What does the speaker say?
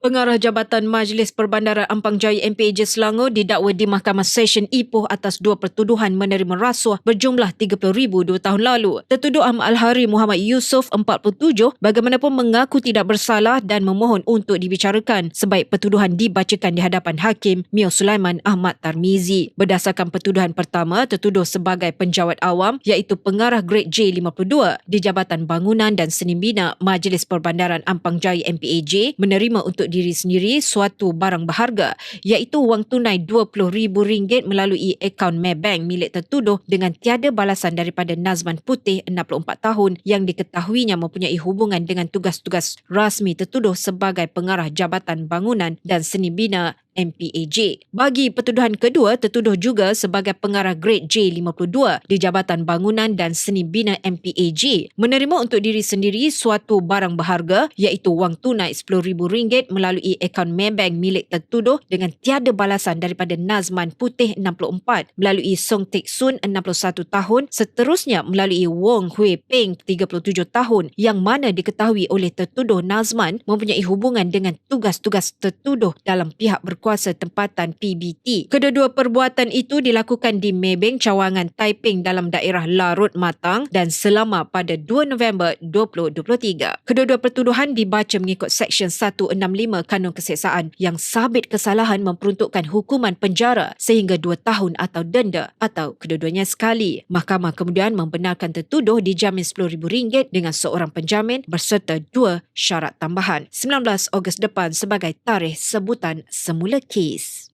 Pengarah Jabatan Majlis Perbandaran Ampang Jaya MPJ Selangor didakwa di Mahkamah Session Ipoh atas dua pertuduhan menerima rasuah berjumlah RM30,000 dua tahun lalu. Tertuduh Ahmad Al-Hari Muhammad Yusof 47 bagaimanapun mengaku tidak bersalah dan memohon untuk dibicarakan sebaik pertuduhan dibacakan di hadapan Hakim Mio Sulaiman Ahmad Tarmizi. Berdasarkan pertuduhan pertama, tertuduh sebagai penjawat awam iaitu pengarah Grade J52 di Jabatan Bangunan dan Seni Bina Majlis Perbandaran Ampang Jaya MPAJ menerima untuk diri sendiri suatu barang berharga iaitu wang tunai RM20,000 melalui akaun Maybank milik tertuduh dengan tiada balasan daripada Nazman Putih 64 tahun yang diketahuinya mempunyai hubungan dengan tugas-tugas rasmi tertuduh sebagai pengarah Jabatan Bangunan dan Seni Bina MPAJ. Bagi pertuduhan kedua, tertuduh juga sebagai pengarah Grade J52 di Jabatan Bangunan dan Seni Bina MPAJ menerima untuk diri sendiri suatu barang berharga iaitu wang tunai RM10,000 melalui akaun Maybank milik tertuduh dengan tiada balasan daripada Nazman Putih 64 melalui Song Tek Sun 61 tahun seterusnya melalui Wong Hui Peng 37 tahun yang mana diketahui oleh tertuduh Nazman mempunyai hubungan dengan tugas-tugas tertuduh dalam pihak berkuasa berkuasa tempatan PBT. Kedua-dua perbuatan itu dilakukan di Maybank Cawangan Taiping dalam daerah Larut Matang dan selama pada 2 November 2023. Kedua-dua pertuduhan dibaca mengikut Seksyen 165 Kanun Keseksaan yang sabit kesalahan memperuntukkan hukuman penjara sehingga 2 tahun atau denda atau kedua-duanya sekali. Mahkamah kemudian membenarkan tertuduh dijamin RM10,000 dengan seorang penjamin berserta dua syarat tambahan. 19 Ogos depan sebagai tarikh sebutan semula the keys.